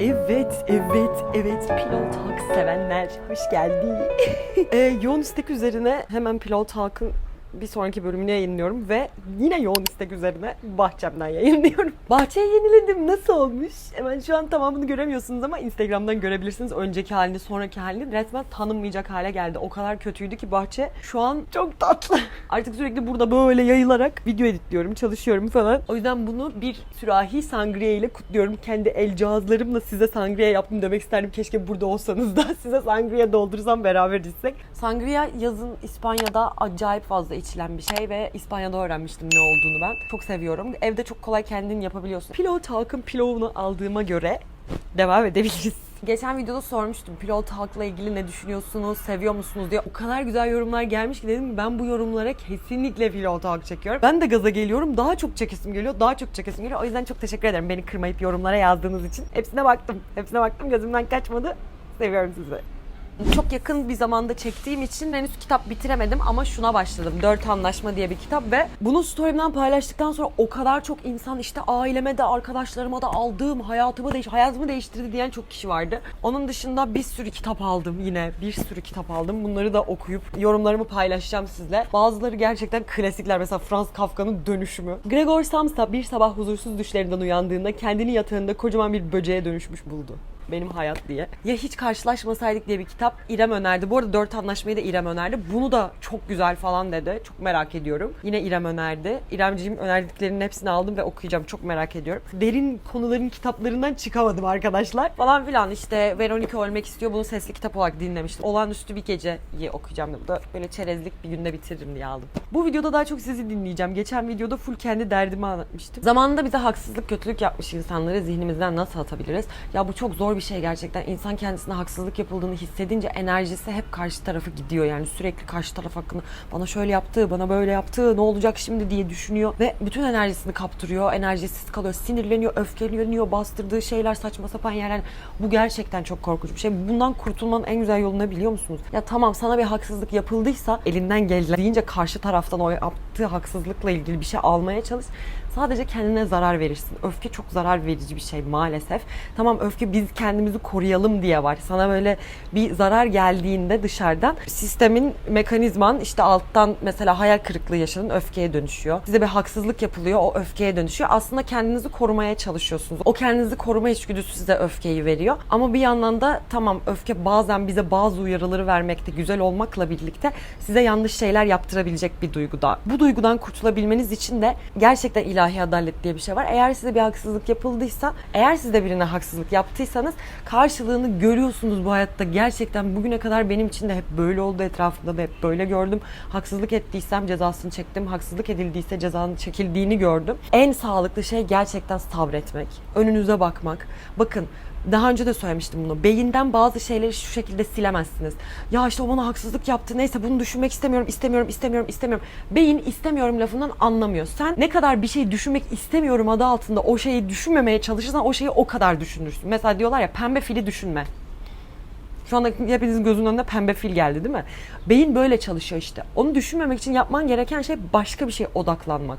Evet, evet, evet. Pillow Talk sevenler hoş geldi. ee, yoğun istek üzerine hemen Pillow Talk'ın bir sonraki bölümünü yayınlıyorum ve yine yoğun istek üzerine bahçemden yayınlıyorum. Bahçeyi yeniledim. Nasıl olmuş? Hemen şu an tamamını göremiyorsunuz ama Instagram'dan görebilirsiniz. Önceki halini, sonraki halini resmen tanınmayacak hale geldi. O kadar kötüydü ki bahçe şu an çok tatlı. Artık sürekli burada böyle yayılarak video editliyorum, çalışıyorum falan. O yüzden bunu bir sürahi sangria ile kutluyorum. Kendi el cihazlarımla size sangria yaptım demek isterdim. Keşke burada olsanız da size sangria doldursam beraber içsek. Sangria yazın İspanya'da acayip fazla içilen bir şey ve İspanya'da öğrenmiştim ne olduğunu ben. Çok seviyorum. Evde çok kolay kendin yapabiliyorsun. Pillow Talk'ın pilavını aldığıma göre devam edebiliriz. Geçen videoda sormuştum Pilot Talk'la ilgili ne düşünüyorsunuz, seviyor musunuz diye. O kadar güzel yorumlar gelmiş ki dedim ki ben bu yorumlara kesinlikle Pilot Talk çekiyorum. Ben de gaza geliyorum. Daha çok çekesim geliyor. Daha çok çekesim geliyor. O yüzden çok teşekkür ederim beni kırmayıp yorumlara yazdığınız için. Hepsine baktım. Hepsine baktım. Gözümden kaçmadı. Seviyorum sizi. Çok yakın bir zamanda çektiğim için henüz kitap bitiremedim ama şuna başladım. Dört Anlaşma diye bir kitap ve bunu story'imden paylaştıktan sonra o kadar çok insan işte aileme de arkadaşlarıma da aldığım hayatımı değiş hayatımı değiştirdi diyen çok kişi vardı. Onun dışında bir sürü kitap aldım yine. Bir sürü kitap aldım. Bunları da okuyup yorumlarımı paylaşacağım sizle. Bazıları gerçekten klasikler. Mesela Franz Kafka'nın Dönüşümü. Gregor Samsa bir sabah huzursuz düşlerinden uyandığında kendini yatağında kocaman bir böceğe dönüşmüş buldu benim hayat diye. Ya hiç karşılaşmasaydık diye bir kitap İrem önerdi. Bu arada dört anlaşmayı da İrem önerdi. Bunu da çok güzel falan dedi. Çok merak ediyorum. Yine İrem önerdi. İremciğim önerdiklerinin hepsini aldım ve okuyacağım. Çok merak ediyorum. Derin konuların kitaplarından çıkamadım arkadaşlar. Falan filan işte Veronica ölmek istiyor. Bunu sesli kitap olarak dinlemiştim. Olağanüstü bir geceyi okuyacağım. Bu da böyle çerezlik bir günde bitiririm diye aldım. Bu videoda daha çok sizi dinleyeceğim. Geçen videoda full kendi derdimi anlatmıştım. Zamanında bize haksızlık, kötülük yapmış insanları zihnimizden nasıl atabiliriz? Ya bu çok zor bir şey gerçekten. İnsan kendisine haksızlık yapıldığını hissedince enerjisi hep karşı tarafı gidiyor. Yani sürekli karşı taraf hakkında bana şöyle yaptı, bana böyle yaptı, ne olacak şimdi diye düşünüyor. Ve bütün enerjisini kaptırıyor. Enerjisiz kalıyor, sinirleniyor, öfkeleniyor, bastırdığı şeyler saçma sapan yerler. Bu gerçekten çok korkunç bir şey. Bundan kurtulmanın en güzel yolu ne biliyor musunuz? Ya tamam sana bir haksızlık yapıldıysa elinden geldiğince karşı taraftan o yaptığı haksızlıkla ilgili bir şey almaya çalış. Sadece kendine zarar verirsin. Öfke çok zarar verici bir şey maalesef. Tamam öfke biz kendimizi koruyalım diye var. Sana böyle bir zarar geldiğinde dışarıdan sistemin mekanizman işte alttan mesela hayal kırıklığı yaşadın öfkeye dönüşüyor. Size bir haksızlık yapılıyor o öfkeye dönüşüyor. Aslında kendinizi korumaya çalışıyorsunuz. O kendinizi koruma içgüdüsü size öfkeyi veriyor. Ama bir yandan da tamam öfke bazen bize bazı uyarıları vermekte güzel olmakla birlikte size yanlış şeyler yaptırabilecek bir duyguda. Bu duygudan kurtulabilmeniz için de gerçekten ilahi adalet diye bir şey var. Eğer size bir haksızlık yapıldıysa, eğer siz de birine haksızlık yaptıysanız karşılığını görüyorsunuz bu hayatta. Gerçekten bugüne kadar benim için de hep böyle oldu. Etrafımda da hep böyle gördüm. Haksızlık ettiysem cezasını çektim. Haksızlık edildiyse cezanın çekildiğini gördüm. En sağlıklı şey gerçekten sabretmek. Önünüze bakmak. Bakın daha önce de söylemiştim bunu. Beyinden bazı şeyleri şu şekilde silemezsiniz. Ya işte o bana haksızlık yaptı. Neyse bunu düşünmek istemiyorum, istemiyorum, istemiyorum, istemiyorum. Beyin istemiyorum lafından anlamıyor. Sen ne kadar bir şey düşünmek istemiyorum adı altında o şeyi düşünmemeye çalışırsan o şeyi o kadar düşünürsün. Mesela diyorlar ya pembe fili düşünme. Şu anda hepinizin gözünün önüne pembe fil geldi değil mi? Beyin böyle çalışıyor işte. Onu düşünmemek için yapman gereken şey başka bir şeye odaklanmak.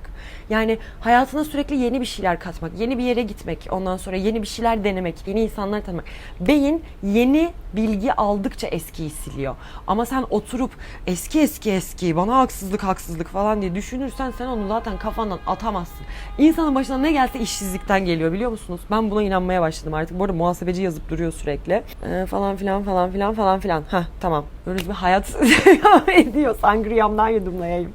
Yani hayatına sürekli yeni bir şeyler katmak, yeni bir yere gitmek, ondan sonra yeni bir şeyler denemek, yeni insanlar tanımak. Beyin yeni bilgi aldıkça eskiyi siliyor. Ama sen oturup eski eski eski bana haksızlık haksızlık falan diye düşünürsen sen onu zaten kafandan atamazsın. İnsanın başına ne gelse işsizlikten geliyor biliyor musunuz? Ben buna inanmaya başladım artık. Bu arada muhasebeci yazıp duruyor sürekli. Ee, falan filan falan filan falan filan. Heh tamam. Böyle bir hayat ediyor. Sangriyamdan yudumlayayım.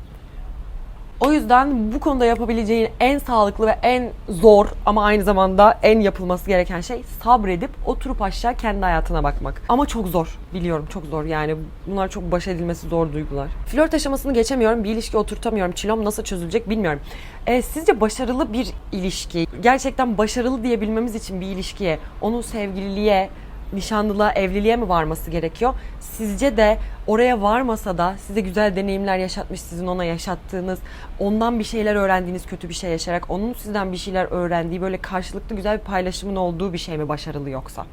O yüzden bu konuda yapabileceğin en sağlıklı ve en zor ama aynı zamanda en yapılması gereken şey sabredip oturup aşağı kendi hayatına bakmak. Ama çok zor. Biliyorum çok zor yani. Bunlar çok baş edilmesi zor duygular. Flört aşamasını geçemiyorum. Bir ilişki oturtamıyorum. Çilom nasıl çözülecek bilmiyorum. E, sizce başarılı bir ilişki, gerçekten başarılı diyebilmemiz için bir ilişkiye, onun sevgililiğe, nişanlılığa, evliliğe mi varması gerekiyor? Sizce de oraya varmasa da size güzel deneyimler yaşatmış, sizin ona yaşattığınız, ondan bir şeyler öğrendiğiniz kötü bir şey yaşayarak, onun sizden bir şeyler öğrendiği böyle karşılıklı güzel bir paylaşımın olduğu bir şey mi başarılı yoksa?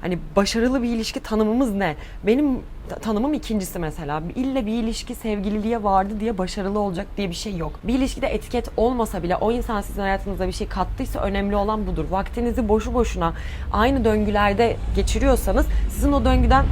Hani başarılı bir ilişki tanımımız ne? Benim ta- tanımım ikincisi mesela. İlle bir ilişki sevgililiğe vardı diye başarılı olacak diye bir şey yok. Bir ilişkide etiket olmasa bile o insan sizin hayatınıza bir şey kattıysa önemli olan budur. Vaktinizi boşu boşuna aynı döngülerde geçiriyorsanız sizin o döngüden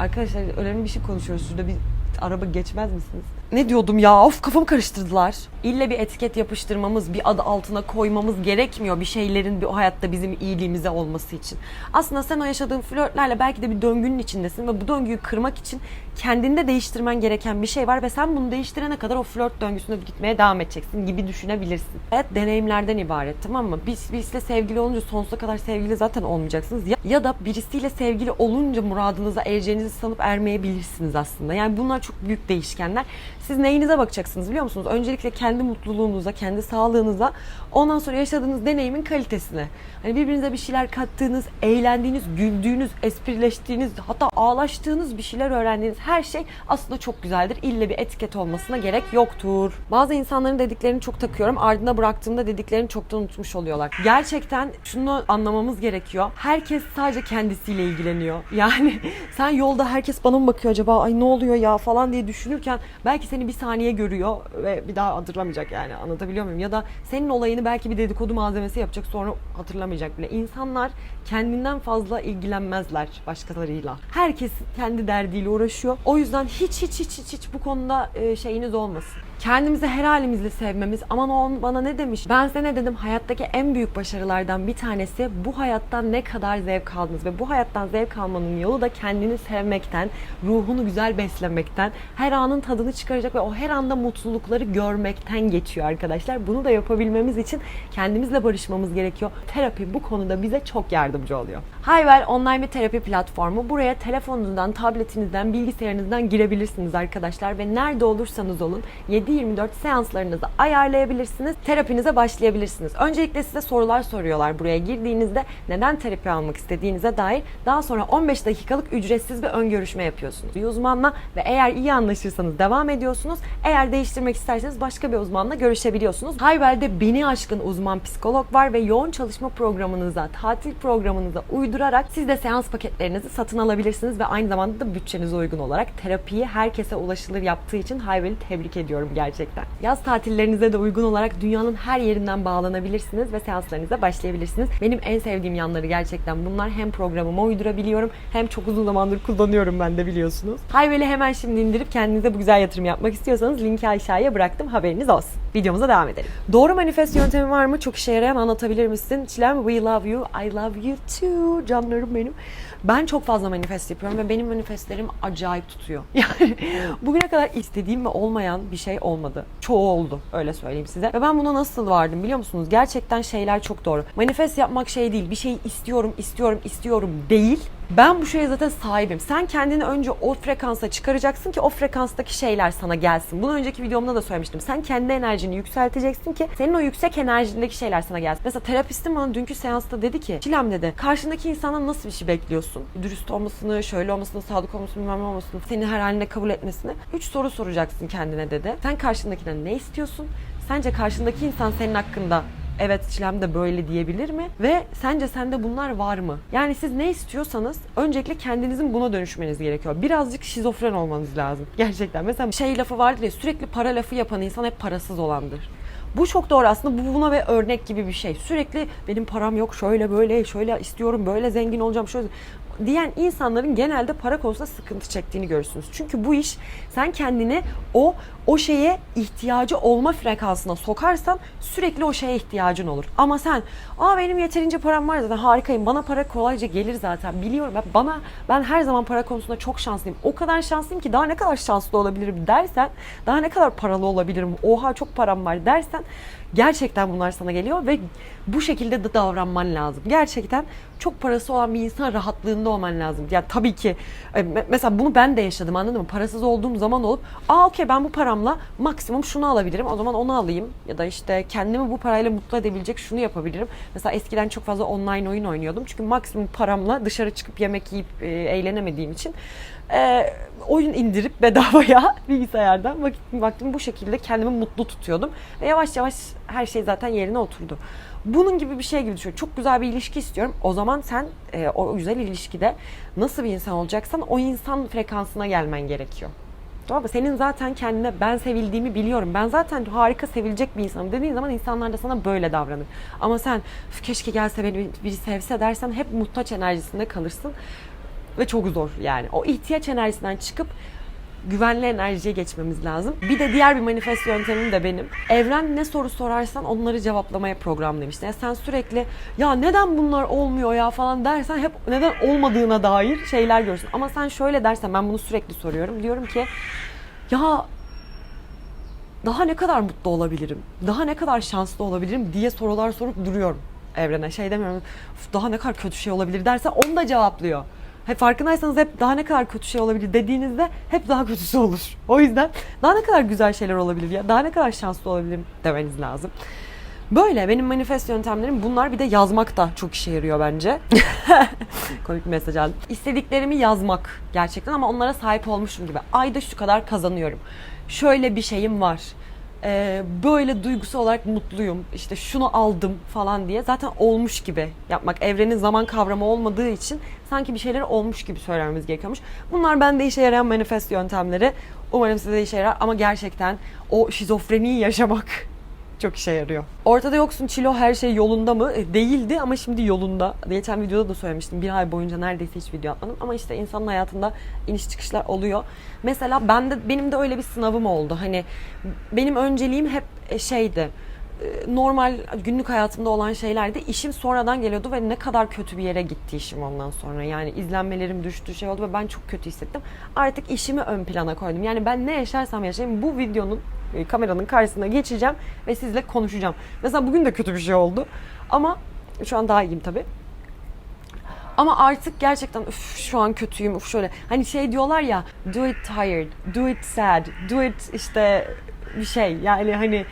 Arkadaşlar önemli bir şey konuşuyoruz. Şurada bir araba geçmez misiniz? Ne diyordum ya? Of kafamı karıştırdılar. İlle bir etiket yapıştırmamız, bir adı altına koymamız gerekmiyor bir şeylerin bir o hayatta bizim iyiliğimize olması için. Aslında sen o yaşadığın flörtlerle belki de bir döngünün içindesin ve bu döngüyü kırmak için kendinde değiştirmen gereken bir şey var ve sen bunu değiştirene kadar o flört döngüsüne gitmeye devam edeceksin gibi düşünebilirsin. Hayat deneyimlerden ibaret tamam mı? Biz birisiyle sevgili olunca sonsuza kadar sevgili zaten olmayacaksınız. Ya, ya da birisiyle sevgili olunca muradınıza ereceğinizi sanıp ermeyebilirsiniz aslında. Yani bunlar çok büyük değişkenler. Siz neyinize bakacaksınız biliyor musunuz? Öncelikle kendi mutluluğunuza, kendi sağlığınıza, ondan sonra yaşadığınız deneyimin kalitesine. Hani birbirinize bir şeyler kattığınız, eğlendiğiniz, güldüğünüz, esprileştiğiniz, hatta ağlaştığınız bir şeyler öğrendiğiniz her şey aslında çok güzeldir. İlle bir etiket olmasına gerek yoktur. Bazı insanların dediklerini çok takıyorum. Ardına bıraktığımda dediklerini çoktan unutmuş oluyorlar. Gerçekten şunu anlamamız gerekiyor. Herkes sadece kendisiyle ilgileniyor. Yani sen yolda herkes bana mı bakıyor acaba? Ay ne oluyor ya falan diye düşünürken belki seni bir saniye görüyor ve bir daha hatırlamayacak yani anlatabiliyor muyum? Ya da senin olayını belki bir dedikodu malzemesi yapacak sonra hatırlamayacak bile. İnsanlar kendinden fazla ilgilenmezler başkalarıyla. Herkes kendi derdiyle uğraşıyor. O yüzden hiç hiç hiç hiç, hiç bu konuda e, şeyiniz olmasın. Kendimizi her halimizle sevmemiz. Aman o bana ne demiş? Ben size ne dedim? Hayattaki en büyük başarılardan bir tanesi bu hayattan ne kadar zevk aldınız ve bu hayattan zevk almanın yolu da kendini sevmekten, ruhunu güzel beslemekten, her anın tadını çıkaracak ve o her anda mutlulukları görmekten geçiyor arkadaşlar. Bunu da yapabilmemiz için kendimizle barışmamız gerekiyor. Terapi bu konuda bize çok yardımcı oluyor. Hayvel online bir terapi platformu. Buraya telefonunuzdan, tabletinizden, bilgisayarınızdan girebilirsiniz arkadaşlar ve nerede olursanız olun 7-24 seanslarınızı ayarlayabilirsiniz. Terapinize başlayabilirsiniz. Öncelikle size sorular soruyorlar buraya girdiğinizde neden terapi almak istediğinize dair. Daha sonra 15 dakikalık ücretsiz bir ön görüşme yapıyorsunuz. Bir uzmanla ve eğer iyi anlaşırsanız devam ediyorsunuz. Eğer değiştirmek isterseniz başka bir uzmanla görüşebiliyorsunuz. Hayvel'de beni aşkın uzman psikolog var ve yoğun çalışma programınıza, tatil programınıza uydurarak siz de seans paketlerinizi satın alabilirsiniz ve aynı zamanda da bütçenize uygun olarak terapiyi herkese ulaşılır yaptığı için Hayvel'i tebrik ediyorum gerçekten. Yaz tatillerinize de uygun olarak dünyanın her yerinden bağlanabilirsiniz ve seanslarınıza başlayabilirsiniz. Benim en sevdiğim yanları gerçekten bunlar. Hem programıma uydurabiliyorum hem çok uzun zamandır kullanıyorum ben de biliyorsunuz. Hayvel'i hemen şimdi indirip kendinize bu güzel yatırım yapmak istiyorsanız linki aşağıya bıraktım haberiniz olsun. Videomuza devam edelim. Doğru manifest yöntemi var mı? Çok işe yarayan anlatabilir misin? Çilem we love you, I love you too canlarım benim. Ben çok fazla manifest yapıyorum ve benim manifestlerim acayip tutuyor. Yani bugüne kadar istediğim ve olmayan bir şey olmadı. Çoğu oldu öyle söyleyeyim size. Ve ben buna nasıl vardım biliyor musunuz? Gerçekten şeyler çok doğru. Manifest yapmak şey değil. Bir şeyi istiyorum, istiyorum, istiyorum değil. Ben bu şeye zaten sahibim. Sen kendini önce o frekansa çıkaracaksın ki o frekanstaki şeyler sana gelsin. Bunu önceki videomda da söylemiştim. Sen kendi enerjini yükselteceksin ki senin o yüksek enerjindeki şeyler sana gelsin. Mesela terapistim bana dünkü seansta dedi ki Çilem dedi karşındaki insandan nasıl bir şey bekliyorsun? Dürüst olmasını, şöyle olmasını, sadık olmasını, bilmem olmasını, seni her haline kabul etmesini. Üç soru soracaksın kendine dedi. Sen karşındakinden ne istiyorsun? Sence karşındaki insan senin hakkında evet Çilem de böyle diyebilir mi? Ve sence sende bunlar var mı? Yani siz ne istiyorsanız öncelikle kendinizin buna dönüşmeniz gerekiyor. Birazcık şizofren olmanız lazım. Gerçekten. Mesela şey lafı vardır ya sürekli para lafı yapan insan hep parasız olandır. Bu çok doğru aslında bu buna ve örnek gibi bir şey. Sürekli benim param yok şöyle böyle şöyle istiyorum böyle zengin olacağım şöyle diyen insanların genelde para konusunda sıkıntı çektiğini görürsünüz. Çünkü bu iş sen kendini o o şeye ihtiyacı olma frekansına sokarsan sürekli o şeye ihtiyacın olur. Ama sen aa benim yeterince param var zaten harikayım bana para kolayca gelir zaten biliyorum ben bana ben her zaman para konusunda çok şanslıyım. O kadar şanslıyım ki daha ne kadar şanslı olabilirim dersen daha ne kadar paralı olabilirim oha çok param var dersen gerçekten bunlar sana geliyor ve bu şekilde de davranman lazım. Gerçekten çok parası olan bir insan rahatlığından farkında olman lazım. Ya tabii ki e, me- mesela bunu ben de yaşadım anladın mı? Parasız olduğum zaman olup aa okey ben bu paramla maksimum şunu alabilirim. O zaman onu alayım. Ya da işte kendimi bu parayla mutlu edebilecek şunu yapabilirim. Mesela eskiden çok fazla online oyun oynuyordum. Çünkü maksimum paramla dışarı çıkıp yemek yiyip e, eğlenemediğim için e, oyun indirip bedavaya bilgisayardan vakit, vaktimi bu şekilde kendimi mutlu tutuyordum. Ve yavaş yavaş her şey zaten yerine oturdu. Bunun gibi bir şey gibi düşün. Çok güzel bir ilişki istiyorum. O zaman sen e, o güzel ilişkide nasıl bir insan olacaksan o insan frekansına gelmen gerekiyor. Tamam mı? Senin zaten kendine ben sevildiğimi biliyorum. Ben zaten harika sevilecek bir insanım dediğin zaman insanlar da sana böyle davranır. Ama sen "Üf, keşke gelse beni biri sevse dersen hep muhtaç enerjisinde kalırsın. Ve çok zor yani. O ihtiyaç enerjisinden çıkıp güvenli enerjiye geçmemiz lazım. Bir de diğer bir manifest yöntemim de benim. Evren ne soru sorarsan onları cevaplamaya programlamış. Yani sen sürekli ya neden bunlar olmuyor ya falan dersen hep neden olmadığına dair şeyler görürsün. Ama sen şöyle dersen ben bunu sürekli soruyorum. Diyorum ki ya daha ne kadar mutlu olabilirim? Daha ne kadar şanslı olabilirim diye sorular sorup duruyorum evrene. Şey demiyorum "Üf, daha ne kadar kötü şey olabilir derse onu da cevaplıyor. Hep farkındaysanız hep daha ne kadar kötü şey olabilir dediğinizde hep daha kötüsü olur. O yüzden daha ne kadar güzel şeyler olabilir ya daha ne kadar şanslı olabilirim demeniz lazım. Böyle benim manifest yöntemlerim bunlar bir de yazmak da çok işe yarıyor bence. Komik bir mesaj aldım. İstediklerimi yazmak gerçekten ama onlara sahip olmuşum gibi. Ayda şu kadar kazanıyorum. Şöyle bir şeyim var. Ee, böyle duygusal olarak mutluyum. İşte şunu aldım falan diye zaten olmuş gibi yapmak. Evrenin zaman kavramı olmadığı için sanki bir şeyler olmuş gibi söylememiz gerekiyormuş. Bunlar bende işe yarayan manifest yöntemleri. Umarım size de işe yarar ama gerçekten o şizofreniyi yaşamak çok işe yarıyor. Ortada yoksun Çilo her şey yolunda mı? E, değildi ama şimdi yolunda. Geçen videoda da söylemiştim. Bir ay boyunca neredeyse hiç video atmadım. Ama işte insanın hayatında iniş çıkışlar oluyor. Mesela ben de benim de öyle bir sınavım oldu. Hani benim önceliğim hep e, şeydi e, normal günlük hayatımda olan şeylerdi. İşim sonradan geliyordu ve ne kadar kötü bir yere gitti işim ondan sonra. Yani izlenmelerim düştü şey oldu ve ben çok kötü hissettim. Artık işimi ön plana koydum. Yani ben ne yaşarsam yaşayayım bu videonun e, kameranın karşısına geçeceğim ve sizle konuşacağım. Mesela bugün de kötü bir şey oldu. Ama şu an daha iyiyim tabii. Ama artık gerçekten üf şu an kötüyüm üf şöyle. Hani şey diyorlar ya do it tired, do it sad, do it işte bir şey. Yani hani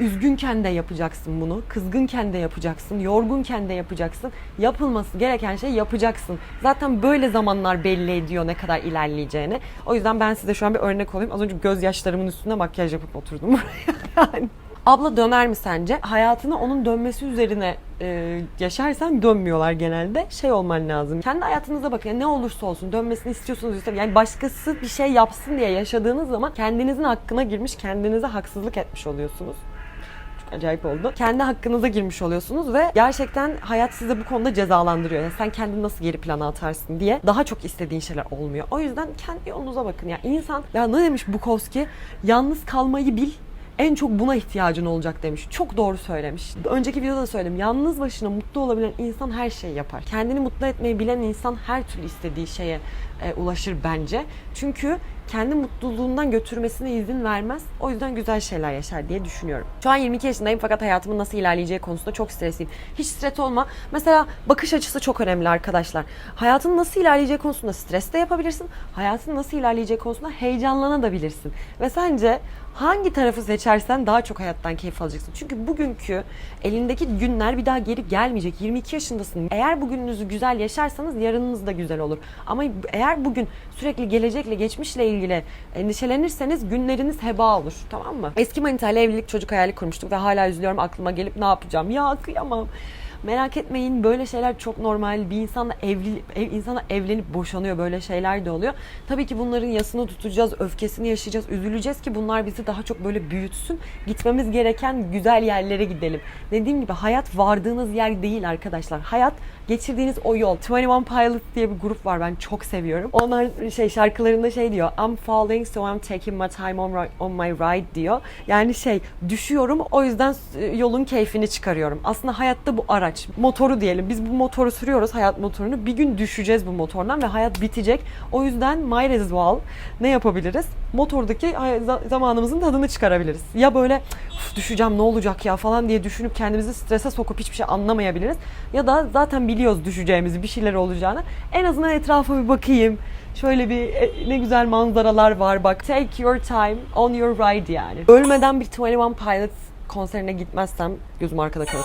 üzgünken de yapacaksın bunu, kızgınken de yapacaksın, yorgunken de yapacaksın. Yapılması gereken şey yapacaksın. Zaten böyle zamanlar belli ediyor ne kadar ilerleyeceğini. O yüzden ben size şu an bir örnek olayım. Az önce gözyaşlarımın üstüne makyaj yapıp oturdum buraya. yani. Abla döner mi sence? Hayatını onun dönmesi üzerine e, yaşarsan dönmüyorlar genelde. Şey olman lazım. Kendi hayatınıza bakın. Yani ne olursa olsun dönmesini istiyorsunuz. istiyor- Yani başkası bir şey yapsın diye yaşadığınız zaman kendinizin hakkına girmiş, kendinize haksızlık etmiş oluyorsunuz. Acayip oldu. Kendi hakkınıza girmiş oluyorsunuz ve gerçekten hayat sizi bu konuda cezalandırıyor. Yani sen kendini nasıl geri plana atarsın diye daha çok istediğin şeyler olmuyor. O yüzden kendi yolunuza bakın. Ya insan ya ne demiş Bukowski? Yalnız kalmayı bil, en çok buna ihtiyacın olacak demiş. Çok doğru söylemiş. Önceki videoda da söyledim. Yalnız başına mutlu olabilen insan her şeyi yapar. Kendini mutlu etmeyi bilen insan her türlü istediği şeye e, ulaşır bence. Çünkü kendi mutluluğundan götürmesine izin vermez. O yüzden güzel şeyler yaşar diye düşünüyorum. Şu an 22 yaşındayım fakat hayatımın nasıl ilerleyeceği konusunda çok stresliyim. Hiç stres olma. Mesela bakış açısı çok önemli arkadaşlar. Hayatın nasıl ilerleyeceği konusunda stres de yapabilirsin. Hayatın nasıl ilerleyeceği konusunda heyecanlanabilirsin. Ve sence hangi tarafı seçersen daha çok hayattan keyif alacaksın. Çünkü bugünkü elindeki günler bir daha geri gelmeyecek. 22 yaşındasın. Eğer bugününüzü güzel yaşarsanız yarınınız da güzel olur. Ama eğer bugün sürekli gelecekle, geçmişle ilgili endişelenirseniz günleriniz heba olur. Tamam mı? Eski manitayla evlilik çocuk hayali kurmuştuk ve hala üzülüyorum aklıma gelip ne yapacağım? Ya kıyamam. Merak etmeyin böyle şeyler çok normal. Bir insanla evli ev, insana evlenip boşanıyor böyle şeyler de oluyor. Tabii ki bunların yasını tutacağız, öfkesini yaşayacağız, üzüleceğiz ki bunlar bizi daha çok böyle büyütsün. Gitmemiz gereken güzel yerlere gidelim. Dediğim gibi hayat vardığınız yer değil arkadaşlar. Hayat geçirdiğiniz o yol. 21 Pilots diye bir grup var ben çok seviyorum. Onlar şey şarkılarında şey diyor. I'm falling so I'm taking my time on, on my ride diyor. Yani şey düşüyorum o yüzden e, yolun keyfini çıkarıyorum. Aslında hayatta bu araç. Araç, motoru diyelim. Biz bu motoru sürüyoruz, hayat motorunu. Bir gün düşeceğiz bu motordan ve hayat bitecek. O yüzden as well ne yapabiliriz? Motordaki zamanımızın tadını çıkarabiliriz. Ya böyle "Uf, düşeceğim ne olacak ya falan diye düşünüp kendimizi strese sokup hiçbir şey anlamayabiliriz. Ya da zaten biliyoruz düşeceğimizi, bir şeyler olacağını. En azından etrafa bir bakayım. Şöyle bir e, ne güzel manzaralar var bak. Take your time on your ride yani. Ölmeden bir 21 Pilots konserine gitmezsem gözüm arkada kalır.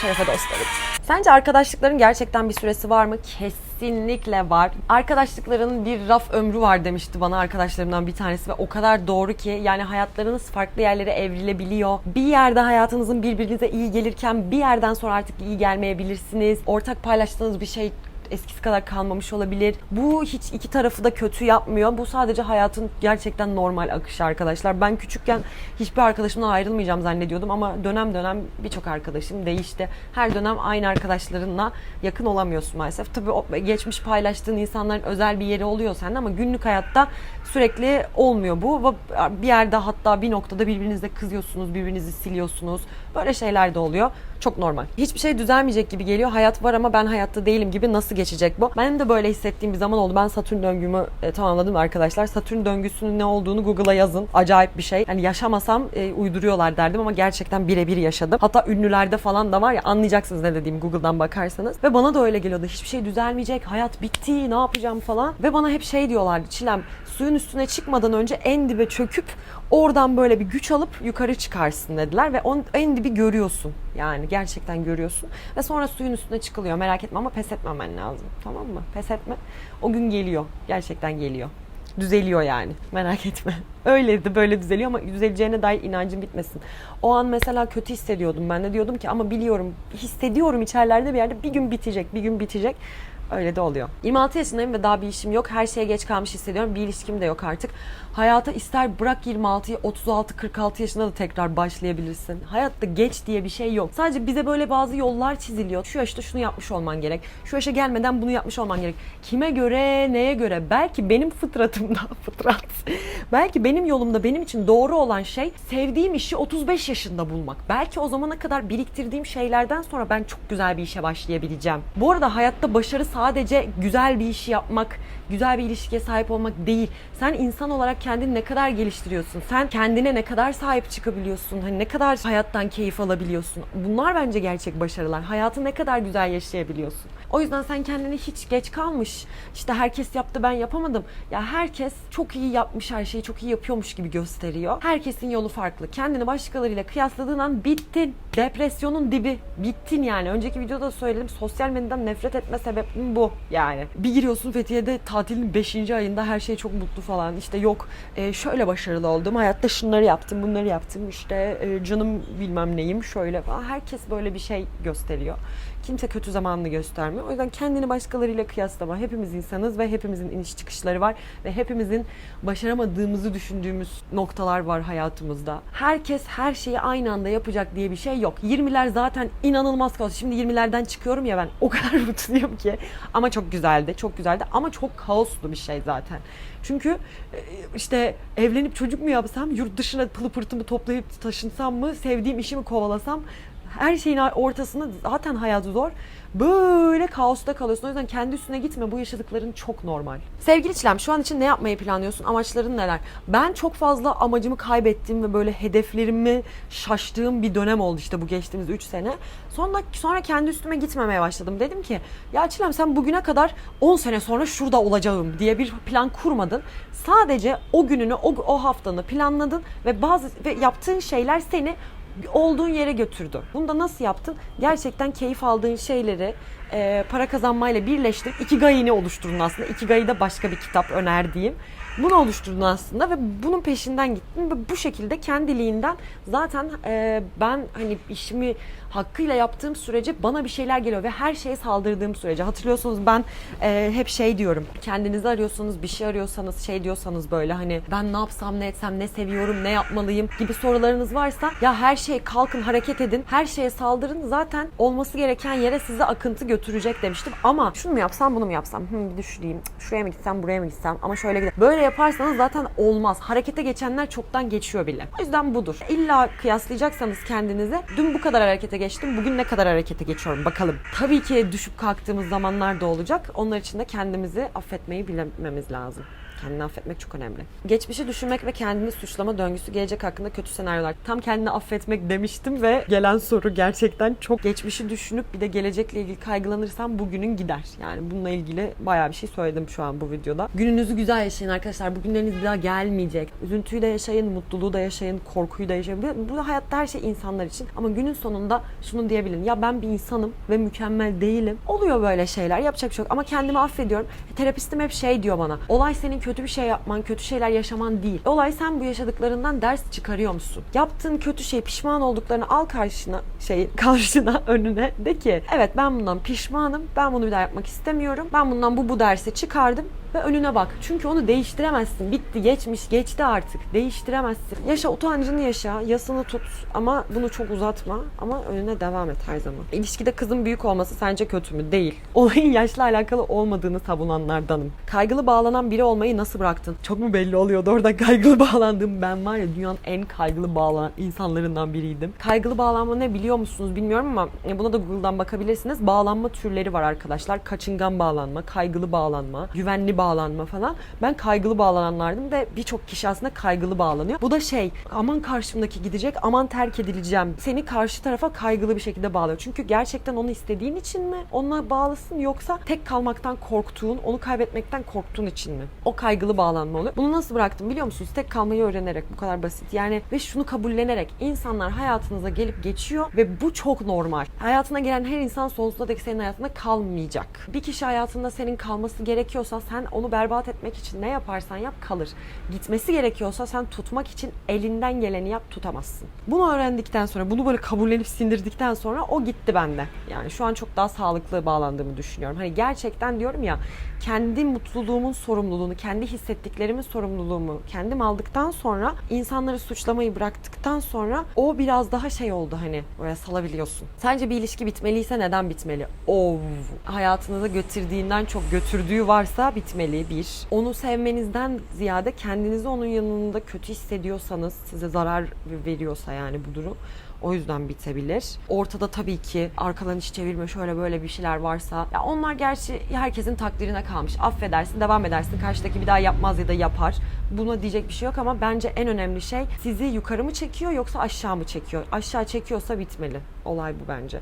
Şerefe dostlarım. Sence arkadaşlıkların gerçekten bir süresi var mı? Kesinlikle var. Arkadaşlıkların bir raf ömrü var demişti bana arkadaşlarımdan bir tanesi ve o kadar doğru ki yani hayatlarınız farklı yerlere evrilebiliyor. Bir yerde hayatınızın birbirinize iyi gelirken bir yerden sonra artık iyi gelmeyebilirsiniz. Ortak paylaştığınız bir şey eskisi kadar kalmamış olabilir. Bu hiç iki tarafı da kötü yapmıyor. Bu sadece hayatın gerçekten normal akışı arkadaşlar. Ben küçükken hiçbir arkadaşımdan ayrılmayacağım zannediyordum ama dönem dönem birçok arkadaşım değişti. Her dönem aynı arkadaşlarınla yakın olamıyorsun maalesef. Tabii o geçmiş paylaştığın insanların özel bir yeri oluyor sende ama günlük hayatta sürekli olmuyor bu. Bir yerde hatta bir noktada birbirinize kızıyorsunuz, birbirinizi siliyorsunuz. Böyle şeyler de oluyor. Çok normal. Hiçbir şey düzelmeyecek gibi geliyor. Hayat var ama ben hayatta değilim gibi nasıl geçecek bu? Benim de böyle hissettiğim bir zaman oldu. Ben Satürn döngümü e, tamamladım arkadaşlar. Satürn döngüsünün ne olduğunu Google'a yazın. Acayip bir şey. Yani yaşamasam e, uyduruyorlar derdim ama gerçekten birebir yaşadım. Hatta ünlülerde falan da var ya anlayacaksınız ne dediğimi Google'dan bakarsanız. Ve bana da öyle geliyordu. Hiçbir şey düzelmeyecek. Hayat bitti. Ne yapacağım falan. Ve bana hep şey diyorlardı. Çilem suyun üstüne çıkmadan önce en dibe çöküp oradan böyle bir güç alıp yukarı çıkarsın dediler ve on, en dibi görüyorsun. Yani gerçekten görüyorsun. Ve sonra suyun üstüne çıkılıyor. Merak etme ama pes etmemen lazım. Tamam mı? Pes etme. O gün geliyor. Gerçekten geliyor. Düzeliyor yani. Merak etme. Öyleydi böyle düzeliyor ama düzeleceğine dair inancım bitmesin. O an mesela kötü hissediyordum. Ben de diyordum ki ama biliyorum, hissediyorum içerlerde bir yerde bir gün bitecek, bir gün bitecek. Öyle de oluyor. 26 yaşındayım ve daha bir işim yok. Her şeye geç kalmış hissediyorum. Bir ilişkim de yok artık. Hayata ister bırak 26'yı 36-46 yaşında da tekrar başlayabilirsin. Hayatta geç diye bir şey yok. Sadece bize böyle bazı yollar çiziliyor. Şu yaşta şunu yapmış olman gerek. Şu yaşa gelmeden bunu yapmış olman gerek. Kime göre, neye göre? Belki benim fıtratımda, fıtrat. Belki benim yolumda benim için doğru olan şey sevdiğim işi 35 yaşında bulmak. Belki o zamana kadar biriktirdiğim şeylerden sonra ben çok güzel bir işe başlayabileceğim. Bu arada hayatta başarı sadece güzel bir işi yapmak, güzel bir ilişkiye sahip olmak değil. Sen insan olarak kendini ne kadar geliştiriyorsun? Sen kendine ne kadar sahip çıkabiliyorsun? Hani ne kadar hayattan keyif alabiliyorsun? Bunlar bence gerçek başarılar. Hayatı ne kadar güzel yaşayabiliyorsun? O yüzden sen kendini hiç geç kalmış. İşte herkes yaptı ben yapamadım. Ya herkes çok iyi yapmış her şeyi çok iyi yapıyormuş gibi gösteriyor. Herkesin yolu farklı. Kendini başkalarıyla kıyasladığın an bittin. Depresyonun dibi. Bittin yani. Önceki videoda da söyledim. Sosyal medyadan nefret etme sebebim bu yani. Bir giriyorsun Fethiye'de tatilin 5. ayında her şey çok mutlu falan. İşte yok e, şöyle başarılı oldum. Hayatta şunları yaptım, bunları yaptım. İşte e, canım bilmem neyim şöyle falan. Herkes böyle bir şey gösteriyor. Kimse kötü zamanını göstermiyor. O yüzden kendini başkalarıyla kıyaslama. Hepimiz insanız ve hepimizin iniş çıkışları var ve hepimizin başaramadığımızı düşündüğümüz noktalar var hayatımızda. Herkes her şeyi aynı anda yapacak diye bir şey yok. 20'ler zaten inanılmaz kaos. Şimdi 20'lerden çıkıyorum ya ben. O kadar mutluyum ki. Ama çok güzeldi. Çok güzeldi. Ama çok kaoslu bir şey zaten. Çünkü e, işte evlenip çocuk mu yapsam, yurt dışına pılı pırtımı toplayıp taşınsam mı, sevdiğim işimi kovalasam her şeyin ortasında zaten hayat zor. Böyle kaosta kalıyorsun. O yüzden kendi üstüne gitme. Bu yaşadıkların çok normal. Sevgili Çilem şu an için ne yapmayı planlıyorsun? Amaçların neler? Ben çok fazla amacımı kaybettiğim ve böyle hedeflerimi şaştığım bir dönem oldu işte bu geçtiğimiz 3 sene. Sonra, sonra kendi üstüme gitmemeye başladım. Dedim ki ya Çilem sen bugüne kadar 10 sene sonra şurada olacağım diye bir plan kurmadın. Sadece o gününü, o, o haftanı planladın ve bazı ve yaptığın şeyler seni olduğun yere götürdü. Bunu da nasıl yaptın? Gerçekten keyif aldığın şeyleri e, para kazanmayla birleştirip Ikigai'ni oluşturdun aslında. Ikigai da başka bir kitap önerdiğim. Bunu oluşturdun aslında ve bunun peşinden gittin ve bu şekilde kendiliğinden zaten e, ben hani işimi hakkıyla yaptığım sürece bana bir şeyler geliyor ve her şeye saldırdığım sürece hatırlıyorsunuz ben e, hep şey diyorum kendinizi arıyorsanız bir şey arıyorsanız şey diyorsanız böyle hani ben ne yapsam ne etsem ne seviyorum ne yapmalıyım gibi sorularınız varsa ya her şey kalkın hareket edin her şeye saldırın zaten olması gereken yere sizi akıntı götürecek demiştim. Ama şunu mu yapsam bunu mu yapsam? Hı, bir düşüneyim. Şuraya mı gitsem buraya mı gitsem? Ama şöyle gidelim. Böyle yaparsanız zaten olmaz. Harekete geçenler çoktan geçiyor bile. O yüzden budur. İlla kıyaslayacaksanız kendinizi dün bu kadar harekete geçtim. Bugün ne kadar harekete geçiyorum bakalım. Tabii ki düşüp kalktığımız zamanlar da olacak. Onlar için de kendimizi affetmeyi bilmemiz lazım. Kendini affetmek çok önemli. Geçmişi düşünmek ve kendini suçlama döngüsü gelecek hakkında kötü senaryolar. Tam kendini affetmek demiştim ve gelen soru gerçekten çok geçmişi düşünüp bir de gelecekle ilgili kaygılanırsam bugünün gider. Yani bununla ilgili bayağı bir şey söyledim şu an bu videoda. Gününüzü güzel yaşayın arkadaşlar. Bugünleriniz bir daha gelmeyecek. Üzüntüyü de yaşayın, mutluluğu da yaşayın, korkuyu da yaşayın. Bu, hayatta her şey insanlar için. Ama günün sonunda şunu diyebilin. Ya ben bir insanım ve mükemmel değilim. Oluyor böyle şeyler. Yapacak bir şey. Ama kendimi affediyorum. Terapistim hep şey diyor bana. Olay senin kötü bir şey yapman, kötü şeyler yaşaman değil. Olay sen bu yaşadıklarından ders çıkarıyor musun? Yaptığın kötü şey, pişman olduklarını al karşına, şey karşına, önüne de ki evet ben bundan pişmanım. Ben bunu bir daha yapmak istemiyorum. Ben bundan bu bu dersi çıkardım ve önüne bak. Çünkü onu değiştiremezsin. Bitti, geçmiş, geçti artık. Değiştiremezsin. Yaşa utancını yaşa, yasını tut ama bunu çok uzatma ama önüne devam et her zaman. İlişkide kızın büyük olması sence kötü mü? Değil. Olayın yaşla alakalı olmadığını savunanlardanım. Kaygılı bağlanan biri olmayı nasıl bıraktın? Çok mu belli oluyordu orada kaygılı bağlandığım ben var ya dünyanın en kaygılı bağlanan insanlarından biriydim. Kaygılı bağlanma ne biliyor musunuz bilmiyorum ama e, buna da Google'dan bakabilirsiniz. Bağlanma türleri var arkadaşlar. Kaçıngan bağlanma, kaygılı bağlanma, güvenli bağlanma falan. Ben kaygılı bağlananlardım ve birçok kişi aslında kaygılı bağlanıyor. Bu da şey aman karşımdaki gidecek aman terk edileceğim. Seni karşı tarafa kaygılı bir şekilde bağlıyor. Çünkü gerçekten onu istediğin için mi onunla bağlısın yoksa tek kalmaktan korktuğun, onu kaybetmekten korktuğun için mi? O kaygılı bağlanma oluyor. Bunu nasıl bıraktım biliyor musunuz? Tek kalmayı öğrenerek bu kadar basit. Yani ve şunu kabullenerek insanlar hayatınıza gelip geçiyor ve bu çok normal. Hayatına gelen her insan sonsuza dek senin hayatında kalmayacak. Bir kişi hayatında senin kalması gerekiyorsa sen onu berbat etmek için ne yaparsan yap kalır. Gitmesi gerekiyorsa sen tutmak için elinden geleni yap tutamazsın. Bunu öğrendikten sonra bunu böyle kabullenip sindirdikten sonra o gitti bende. Yani şu an çok daha sağlıklı bağlandığımı düşünüyorum. Hani gerçekten diyorum ya kendi mutluluğumun sorumluluğunu, kendi hissettiklerimin sorumluluğumu kendim aldıktan sonra insanları suçlamayı bıraktıktan sonra o biraz daha şey oldu hani böyle salabiliyorsun. Sence bir ilişki bitmeliyse neden bitmeli? Ov. Hayatınıza götürdüğünden çok götürdüğü varsa bitmeli bir. Onu sevmenizden ziyade kendinizi onun yanında kötü hissediyorsanız size zarar veriyorsa yani bu durum o yüzden bitebilir. Ortada tabii ki arkadan iş çevirme şöyle böyle bir şeyler varsa ya onlar gerçi herkesin takdirine kalmış. Affedersin, devam edersin. Karşıdaki bir daha yapmaz ya da yapar. Buna diyecek bir şey yok ama bence en önemli şey sizi yukarı mı çekiyor yoksa aşağı mı çekiyor? Aşağı çekiyorsa bitmeli. Olay bu bence.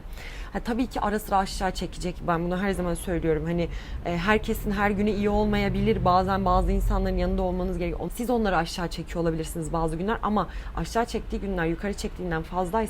Ha, tabii ki ara sıra aşağı çekecek. Ben bunu her zaman söylüyorum. Hani e, herkesin her günü iyi olmayabilir. Bazen bazı insanların yanında olmanız gerekiyor. Siz onları aşağı çekiyor olabilirsiniz bazı günler ama aşağı çektiği günler yukarı çektiğinden fazlaysa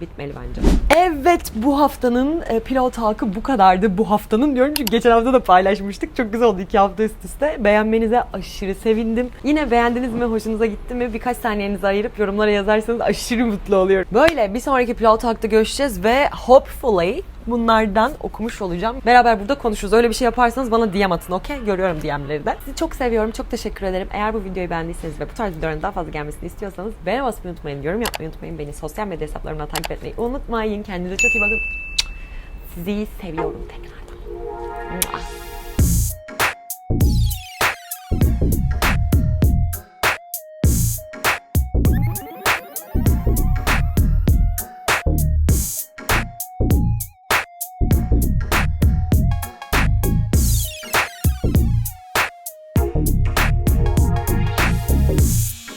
bitmeli bence. Evet bu haftanın e, pilot halkı bu kadardı. Bu haftanın diyorum çünkü geçen hafta da paylaşmıştık. Çok güzel oldu iki hafta üst üste. Beğenmenize aşırı sevindim. Yine beğendiniz mi, hoşunuza gitti mi? Birkaç saniyenizi ayırıp yorumlara yazarsanız aşırı mutlu oluyorum. Böyle bir sonraki pilot halkta görüşeceğiz ve hopefully bunlardan okumuş olacağım. Beraber burada konuşuruz. Öyle bir şey yaparsanız bana DM atın okey? Görüyorum DM'leri de. Sizi çok seviyorum. Çok teşekkür ederim. Eğer bu videoyu beğendiyseniz ve bu tarz videoların daha fazla gelmesini istiyorsanız beğene basmayı unutmayın. Yorum yapmayı unutmayın. Beni sosyal medya hesaplarımdan takip etmeyi unutmayın. Kendinize çok iyi bakın. Sizi seviyorum tekrardan.